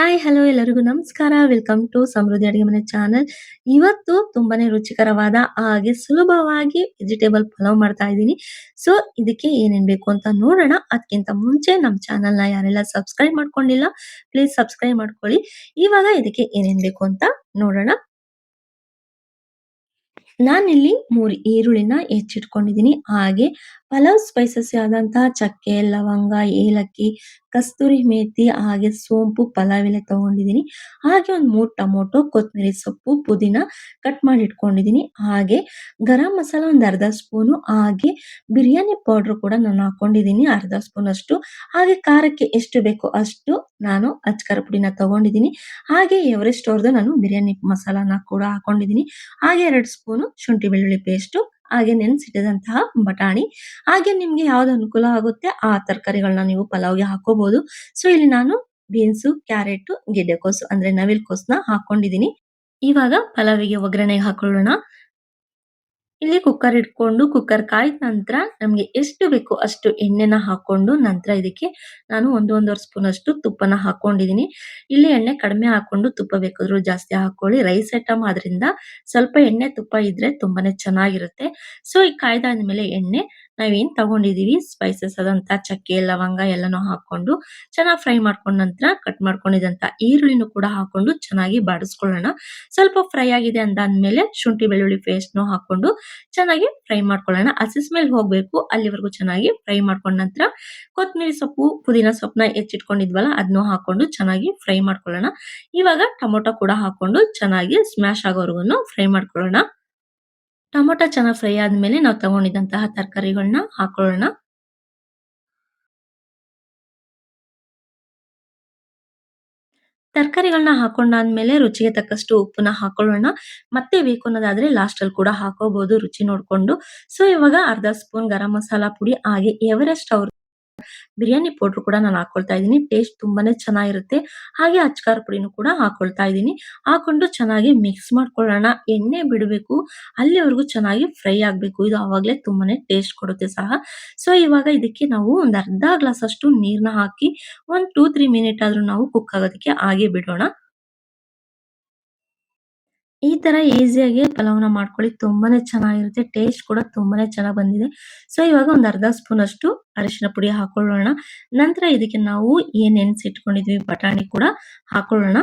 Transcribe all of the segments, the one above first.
Hi hello ಎಲ್ಲರಿಗೂ ನಮಸ್ಕಾರ. Welcome to ಸಮೃದ್ಧಿ ಅಡಿಗೆ ಮನೆ ಚಾನಲ್ ಇವತ್ತು ತುಂಬಾನೇ ರುಚಿಕರವಾದ, ಹಾಗೆ ಸುಲಭವಾಗಿ ವೆಜಿಟೇಬಲ್ ಪಲಾವ್ ಮಾಡ್ತಾ ಇದ್ದೀನಿ. ಸೊ ಇದಕ್ಕೆ ಏನೇನ್ ಬೇಕು ಅಂತ ನೋಡೋಣ. ಅದಕ್ಕಿಂತ ಮುಂಚೆ ನಮ್ಮ ಚಾನಲ್ನ ಯಾರೆಲ್ಲ ಸಬ್ಸ್ಕ್ರೈಬ್ ಮಾಡ್ಕೊಂಡಿಲ್ಲ ಪ್ಲೀಸ್ ಸಬ್ಸ್ಕ್ರೈಬ್ ಮಾಡ್ಕೊಳ್ಳಿ. ಇವಾಗ ಇದಕ್ಕೆ ಏನೇನ್ ಬೇಕು ಅಂತ ನೋಡೋಣ. ನಾನಿಲ್ಲಿ ಮೂರು ಈರುಳ್ಳಿನ ಹೆಚ್ಚಿಟ್ಕೊಂಡಿದ್ದೀನಿ. ಹಾಗೆ ಪಲಾವ್ ಸ್ಪೈಸಸ್ ಆದಂತಹ ಚಕ್ಕೆ, ಲವಂಗ, ಏಲಕ್ಕಿ, ಕಸ್ತೂರಿ ಮೇಥಿ ಹಾಗೆ ಸೋಂಪು, ಪಲಾವ್ ಎಲೆ ತಗೊಂಡಿದ್ದೀನಿ. ಹಾಗೆ ಒಂದು ಮೂರು ಟೊಮೊಟೊ ಕೊತ್ತಂಬರಿ ಸೊಪ್ಪು, ಪುದೀನ ಕಟ್ ಮಾಡಿ ಇಟ್ಕೊಂಡಿದ್ದೀನಿ. ಹಾಗೆ ಗರಂ ಮಸಾಲ ಒಂದು ಅರ್ಧ ಸ್ಪೂನು, ಹಾಗೆ ಬಿರಿಯಾನಿ ಪೌಡರ್ ಕೂಡ ನಾನು ಹಾಕೊಂಡಿದ್ದೀನಿ ಅರ್ಧ ಸ್ಪೂನ್ ಅಷ್ಟು ಹಾಗೆ ಖಾರಕ್ಕೆ ಎಷ್ಟು ಬೇಕೋ ಅಷ್ಟು ನಾನು ಅಚ್ಕರ ಪುಡಿನ ತಗೊಂಡಿದ್ದೀನಿ. ಹಾಗೆ ಎವರೆಸ್ಟ್ ಅವ್ರದ್ದು ನಾನು ಬಿರಿಯಾನಿ ಮಸಾಲಾನ ಕೂಡ ಹಾಕೊಂಡಿದ್ದೀನಿ. ಹಾಗೆ ಎರಡು ಸ್ಪೂನು ಶುಂಠಿ ಬೆಳ್ಳುಳ್ಳಿ ಪೇಸ್ಟ್ ಹಾಗೆ ನೆನೆಸಿಟ್ಟಿದಂತಹ ಬಟಾಣಿ. ಹಾಗೆ ನಿಮ್ಗೆ ಯಾವ್ದು ಅನುಕೂಲ ಆಗುತ್ತೆ ಆ ತರಕಾರಿಗಳನ್ನ ನೀವು ಪಲಾವ್ಗೆ ಹಾಕೋಬಹುದು ಸೊ ಇಲ್ಲಿ ನಾನು ಬೀನ್ಸು, ಕ್ಯಾರೆಟ್ ಗೆಡ್ಡೆಕೋಸು ಅಂದ್ರೆ ನವಿಲ್ ಕೋಸ್ನ ಹಾಕೊಂಡಿದ್ದೀನಿ. ಇವಾಗ ಪಲಾವಿಗೆ ಒಗ್ಗರಣೆಗೆ ಹಾಕೊಳ್ಳೋಣ. ಇಲ್ಲಿ ಕುಕ್ಕರ್ ಇಟ್ಕೊಂಡು ಕುಕ್ಕರ್ ಕಾಯ್ದ ನಂತರ ನಮಗೆ ಎಷ್ಟು ಬೇಕೋ ಅಷ್ಟು ಎಣ್ಣೆನ ಹಾಕೊಂಡು ನಂತರ ಇದಕ್ಕೆ ನಾನು ಒಂದು ಒಂದೂವರೆ ಸ್ಪೂನ್ ಅಷ್ಟು ತುಪ್ಪನ ಹಾಕೊಂಡಿದ್ದೀನಿ ಇಲ್ಲಿ ಎಣ್ಣೆ ಕಡಿಮೆ ಹಾಕೊಂಡು ತುಪ್ಪ ಬೇಕಾದ್ರು ಜಾಸ್ತಿ ಹಾಕೊಳ್ಳಿ. ರೈಸ್ ಐಟಮ್ ಆದ್ರಿಂದ ಸ್ವಲ್ಪ ಎಣ್ಣೆ ತುಪ್ಪ ಇದ್ರೆ ತುಂಬಾನೇ ಚೆನ್ನಾಗಿರುತ್ತೆ. ಸೊ ಈ ಕಾಯ್ದಾದ್ಮೇಲೆ ಎಣ್ಣೆ ನಾವೇನ್ ತಗೊಂಡಿದೀವಿ ಸ್ಪೈಸಸ್ ಆದಂತ ಚಕ್ಕೆ, ಲವಂಗ ಎಲ್ಲಾನು ಹಾಕೊಂಡು ಚೆನ್ನಾಗಿ ಫ್ರೈ ಮಾಡ್ಕೊಂಡ ನಂತರ ಕಟ್ ಮಾಡ್ಕೊಂಡಿದಂತ ಈರುಳ್ಳಿನೂ ಕೂಡ ಹಾಕೊಂಡು ಚೆನ್ನಾಗಿ ಬಾಡಿಸ್ಕೊಳ್ಳೋಣ. ಸ್ವಲ್ಪ ಫ್ರೈ ಆಗಿದೆ ಅಂದಾದ್ಮೇಲೆ ಶುಂಠಿ, ಬೆಳ್ಳುಳ್ಳಿ ಪೇಸ್ಟ್ ನು ಹಾಕೊಂಡು ಚೆನ್ನಾಗಿ ಫ್ರೈ ಮಾಡ್ಕೊಳ್ಳೋಣ. ಹಸಿ ಸ್ಮೆಲ್ ಹೋಗ್ಬೇಕು, ಅಲ್ಲಿವರೆಗೂ ಚೆನ್ನಾಗಿ ಫ್ರೈ ಮಾಡ್ಕೊಂಡ ನಂತರ ಕೊತ್ತಂಬರಿ ಸೊಪ್ಪು, ಪುದೀನ ಸೊಪ್ಪನ್ನ ಹೆಚ್ಚಿಟ್ಕೊಂಡಿದ್ವಲ್ಲ ಅದನ್ನು ಹಾಕೊಂಡು ಚೆನ್ನಾಗಿ ಫ್ರೈ ಮಾಡ್ಕೊಳ್ಳೋಣ. ಇವಾಗ ಟೊಮೊಟೊ ಕೂಡ ಹಾಕೊಂಡು ಚೆನ್ನಾಗಿ ಸ್ಮ್ಯಾಶ್ ಆಗೋವರೆಗೂ ಫ್ರೈ ಮಾಡ್ಕೊಳ್ಳೋಣ. ಟೊಮೊಟೊ ಚೆನ್ನಾಗಿ ಫ್ರೈ ಆದ್ಮೇಲೆ ನಾವು ತಗೊಂಡಿದ್ದಂತಹ ತರಕಾರಿಗಳನ್ನ ಹಾಕೊಳ್ಳೋಣ. ತರಕಾರಿಗಳನ್ನ ಹಾಕೊಂಡಾದ್ಮೇಲೆ ರುಚಿಗೆ ತಕ್ಕಷ್ಟು ಉಪ್ಪನ್ನ ಹಾಕೊಳ್ಳೋಣ. ಮತ್ತೆ ಬೇಕು ಅನ್ನೋದಾದ್ರೆ ಲಾಸ್ಟಲ್ಲಿ ಕೂಡ ಹಾಕೋಬಹುದು ರುಚಿ ನೋಡ್ಕೊಂಡು. ಸೊ ಇವಾಗ ಅರ್ಧ ಸ್ಪೂನ್ ಗರಂ ಮಸಾಲಾ ಪುಡಿ ಹಾಗೆ ಎವರೆಸ್ಟ್ ಅವ್ರ ಬಿರಿಯಾನಿ ಪೌಡರ್ ಕೂಡ ನಾನು ಹಾಕೊಳ್ತಾ ಇದ್ದೀನಿ. ಟೇಸ್ಟ್ ತುಂಬಾನೇ ಚೆನ್ನಾಗಿರುತ್ತೆ. ಹಾಗೆ ಅಚ್ಕಾರ ಪುಡಿನೂ ಕೂಡ ಹಾಕೊಳ್ತಾ ಇದ್ದೀನಿ. ಹಾಕೊಂಡು ಚೆನ್ನಾಗಿ ಮಿಕ್ಸ್ ಮಾಡ್ಕೊಳ್ಳೋಣ. ಎಣ್ಣೆ ಬಿಡಬೇಕು. ಅಲ್ಲಿವರೆಗೂ ಚೆನ್ನಾಗಿ ಫ್ರೈ ಆಗಬೇಕು. ಇದು ಆವಾಗಲೇ ತುಂಬಾನೇ ಟೇಸ್ಟ್ ಕೊಡುತ್ತೆ ಸಹ. ಸೊ ಇವಾಗ ಇದಕ್ಕೆ ನಾವು ಒಂದು ಅರ್ಧ ಗ್ಲಾಸ್ ಅಷ್ಟು ನೀರನ್ನ ಹಾಕಿ, ಒಂದು ಟೂ ತ್ರೀ ಮಿನಿಟ್ ಆದ್ರೂ ನಾವು ಕುಕ್ ಆಗೋದಕ್ಕೆ ಹಾಗೆ ಬಿಡೋಣ. ಈ ತರ ಈಸಿಯಾಗಿ ಪಲಾವ್ನ ಮಾಡ್ಕೊಳ್ಳಿ. ತುಂಬಾನೇ ಚೆನ್ನಾಗಿರುತ್ತೆ. ಟೇಸ್ಟ್ ಕೂಡ ತುಂಬಾನೇ ಚೆನ್ನಾಗಿ ಬಂದಿದೆ. ಸೊ ಇವಾಗ ಒಂದು ಅರ್ಧ ಸ್ಪೂನ್ ಅಷ್ಟು ಅರಿಶಿನ ಪುಡಿ ಹಾಕೊಳ್ಳೋಣ. ನಂತರ ಇದಕ್ಕೆ ನಾವು ಏನ್ ನೆನ್ಸಿಟ್ಕೊಂಡಿದ್ವಿ ಬಟಾಣಿ ಕೂಡ ಹಾಕೊಳ್ಳೋಣ.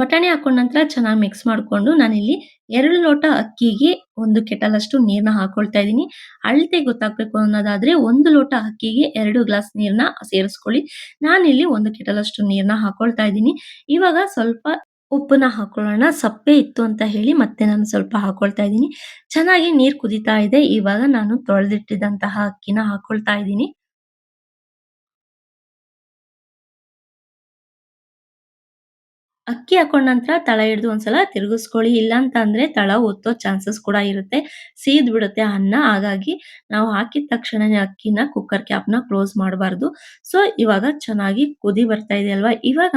ಬಟಾಣಿ ಹಾಕೊಂಡ ನಂತರ ಚೆನ್ನಾಗಿ ಮಿಕ್ಸ್ ಮಾಡ್ಕೊಂಡು ನಾನಿಲ್ಲಿ ಎರಡು ಲೋಟ ಅಕ್ಕಿಗೆ ಒಂದು ಕೆಟಲಷ್ಟು ನೀರನ್ನ ನೀರ್ನ ಹಾಕೊಳ್ತಾ ಇದ್ದೀನಿ. ಅಳತೆ ಗೊತ್ತಾಗಬೇಕು ಅನ್ನೋದಾದ್ರೆ ಒಂದು ಲೋಟ ಅಕ್ಕಿಗೆ ಎರಡು ಗ್ಲಾಸ್ ನೀರನ್ನ ಸೇರಿಸ್ಕೊಳ್ಳಿ. ನಾನಿಲ್ಲಿ ಒಂದು ಕೆಟಲಷ್ಟು ನೀರನ್ನ ನೀರ್ನ ಹಾಕೊಳ್ತಾ ಇದ್ದೀನಿ. ಇವಾಗ ಸ್ವಲ್ಪ ಉಪ್ಪನ್ನ ಹಾಕೊಳ್ಳೋಣ. ಸಪ್ಪೆ ಇತ್ತು ಅಂತ ಹೇಳಿ ಮತ್ತೆ ನಾನು ಸ್ವಲ್ಪ ಹಾಕೊಳ್ತಾ ಇದ್ದೀನಿ. ಚೆನ್ನಾಗಿ ನೀರು ಕುದಿತಾ ಇದೆ. ಇವಾಗ ನಾನು ತೊಳೆದಿಟ್ಟಿದ್ದಂತಹ ಅಕ್ಕಿನ ಹಾಕೊಳ್ತಾ ಇದ್ದೀನಿ. ಅಕ್ಕಿ ಹಾಕೊಂಡ ನಂತರ ತಳ ಹಿಡಿದು ಒಂದ್ಸಲ ತಿರುಗಿಸ್ಕೊಳ್ಳಿ. ಇಲ್ಲ ಅಂತ ಅಂದ್ರೆ ತಳ ಒತ್ತೋ ಚಾನ್ಸಸ್ ಕೂಡ ಇರುತ್ತೆ. ಸೀದ್ ಬಿಡುತ್ತೆ ಅನ್ನ. ಹಾಗಾಗಿ ನಾವು ಹಾಕಿದ ತಕ್ಷಣನೇ ಅಕ್ಕಿನ ಕುಕ್ಕರ್ ಕ್ಯಾಪ್ನ ಕ್ಲೋಸ್ ಮಾಡಬಾರ್ದು. ಸೊ ಇವಾಗ ಚೆನ್ನಾಗಿ ಕುದಿ ಬರ್ತಾ ಇದೆ ಅಲ್ವಾ? ಇವಾಗ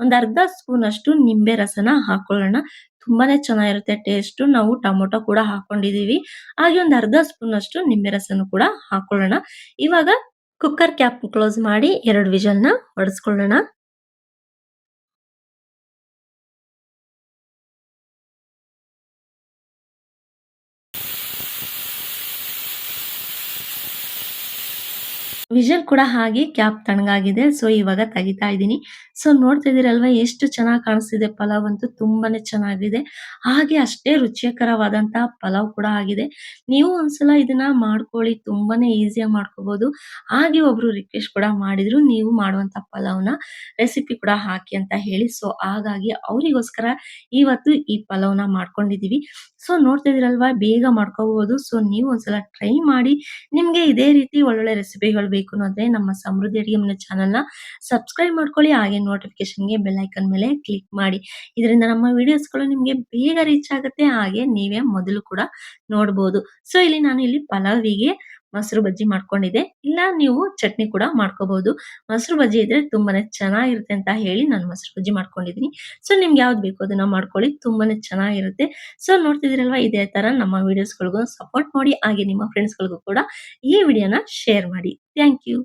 ಒಂದ್ ಅರ್ಧ ಸ್ಪೂನ್ ಅಷ್ಟು ನಿಂಬೆ ರಸನ ಹಾಕೊಳ್ಳೋಣ. ತುಂಬಾನೇ ಚೆನ್ನಾಗಿರುತ್ತೆ ಟೇಸ್ಟ್ ನಾವು ಟೊಮೊಟೊ ಕೂಡ ಹಾಕೊಂಡಿದೀವಿ. ಹಾಗೆ ಒಂದ್ ಅರ್ಧ ಸ್ಪೂನ್ ಅಷ್ಟು ನಿಂಬೆ ರಸನ ಕೂಡ ಹಾಕೊಳ್ಳೋಣ. ಇವಾಗ ಕುಕ್ಕರ್ ಕ್ಯಾಪ್ ಕ್ಲೋಸ್ ಮಾಡಿ ಎರಡು ವಿಜಲ್ನ ಹೊಡೆಸ್ಕೊಳ್ಳೋಣ ವಿಷಲ್ ಕೂಡ ಹಾಗೆ ಕ್ಯಾಪ್ ತಣ್ಣಗಾಗಿದೆ. ಸೊ ಇವಾಗ ತೆಗಿತಾ ಇದ್ದೀನಿ. ಸೊ ನೋಡ್ತಾ ಇದೀರಲ್ವಾ ಎಷ್ಟು ಚೆನ್ನಾಗಿ ಕಾಣಿಸ್ತಿದೆ. ಪಲಾವ್ ಅಂತೂ ತುಂಬಾನೇ ಚೆನ್ನಾಗಿದೆ. ಹಾಗೆ ಅಷ್ಟೇ ರುಚಿಕರವಾದಂತಹ ಪಲಾವ್ ಕೂಡ ಆಗಿದೆ. ನೀವು ಒಂದ್ಸಲ ಇದನ್ನ ಮಾಡ್ಕೊಳ್ಳಿ. ತುಂಬಾನೇ ಈಸಿಯಾಗಿ ಮಾಡ್ಕೋಬಹುದು ಹಾಗೆ ಒಬ್ರು ರಿಕ್ವೆಸ್ಟ್ ಕೂಡ ಮಾಡಿದ್ರು. ನೀವು ಮಾಡುವಂತ ಪಲಾವ್ನ ರೆಸಿಪಿ ಕೂಡ ಹಾಕಿ ಅಂತ ಹೇಳಿ. ಸೊ ಹಾಗಾಗಿ ಅವರಿಗೋಸ್ಕರ ಇವತ್ತು ಈ ಪಲಾವ್ನ ಮಾಡ್ಕೊಂಡಿದೀವಿ ಸೊ ನೋಡ್ತಾ ಇದೀರಲ್ವಾ ಬೇಗ ಮಾಡ್ಕೋಬಹುದು ಸೊ ನೀವು ಒಂದ್ಸಲ ಟ್ರೈ ಮಾಡಿ. ನಿಮ್ಗೆ ಇದೇ ರೀತಿ ಒಳ್ಳೊಳ್ಳೆ ರೆಸಿಪಿಗಳು ಬೇಕು ಅನ್ನೋದ್ರೆ ನಮ್ಮ ಸಮೃದ್ಧಿ ಅಡಿಗೆ ಮನೆ ಚಾನೆಲ್ನ ಸಬ್ಸ್ಕ್ರೈಬ್ ಮಾಡ್ಕೊಳ್ಳಿ. ಹಾಗೆ ನೋಟಿಫಿಕೇಶನ್ಗೆ ಬೆಲ್ ಐಕನ್ ಮೇಲೆ ಕ್ಲಿಕ್ ಮಾಡಿ. ಇದರಿಂದ ನಮ್ಮ ವಿಡಿಯೋಸ್ಗಳು ನಿಮ್ಗೆ ಬೇಗ ರೀಚ್ ಆಗುತ್ತೆ. ಹಾಗೆ ನೀವೇ ಮೊದಲು ಕೂಡ ನೋಡಬಹುದು ಸೊ ಇಲ್ಲಿ ನಾನು ಇಲ್ಲಿ ಪಲಾವಿಗೆ ಮೊಸರು ಬಜ್ಜಿ ಮಾಡ್ಕೊಂಡಿದೆ ಇಲ್ಲ, ನೀವು ಚಟ್ನಿ ಕೂಡ ಮಾಡ್ಕೋಬಹುದು. ಮೊಸರು ಬಜ್ಜಿ ಇದ್ರೆ ತುಂಬಾನೇ ಚೆನ್ನಾಗಿರುತ್ತೆ ಅಂತ ಹೇಳಿ ನಾನು ಮೊಸರು ಬಜ್ಜಿ ಮಾಡ್ಕೊಂಡಿದ್ದೀನಿ. ಸೊ, ನಿಮ್ಗೆ ಯಾವ್ದು ಬೇಕು ಅದನ್ನ ಮಾಡ್ಕೊಳ್ಳಿ. ತುಂಬಾನೇ ಚೆನ್ನಾಗಿರುತ್ತೆ. ಸೊ ನೋಡ್ತಿದಿರಲ್ವಾ ಇದೇ ತರ ನಮ್ಮ ವಿಡಿಯೋಸ್‌ಗಳಿಗೂ ಸಪೋರ್ಟ್ ಮಾಡಿ, ಹಾಗೆ ನಿಮ್ಮ ಫ್ರೆಂಡ್ಸ್‌ಗಳಿಗೂ ಕೂಡ ಈ ವಿಡಿಯೋನ ಶೇರ್ ಮಾಡಿ. Thank you.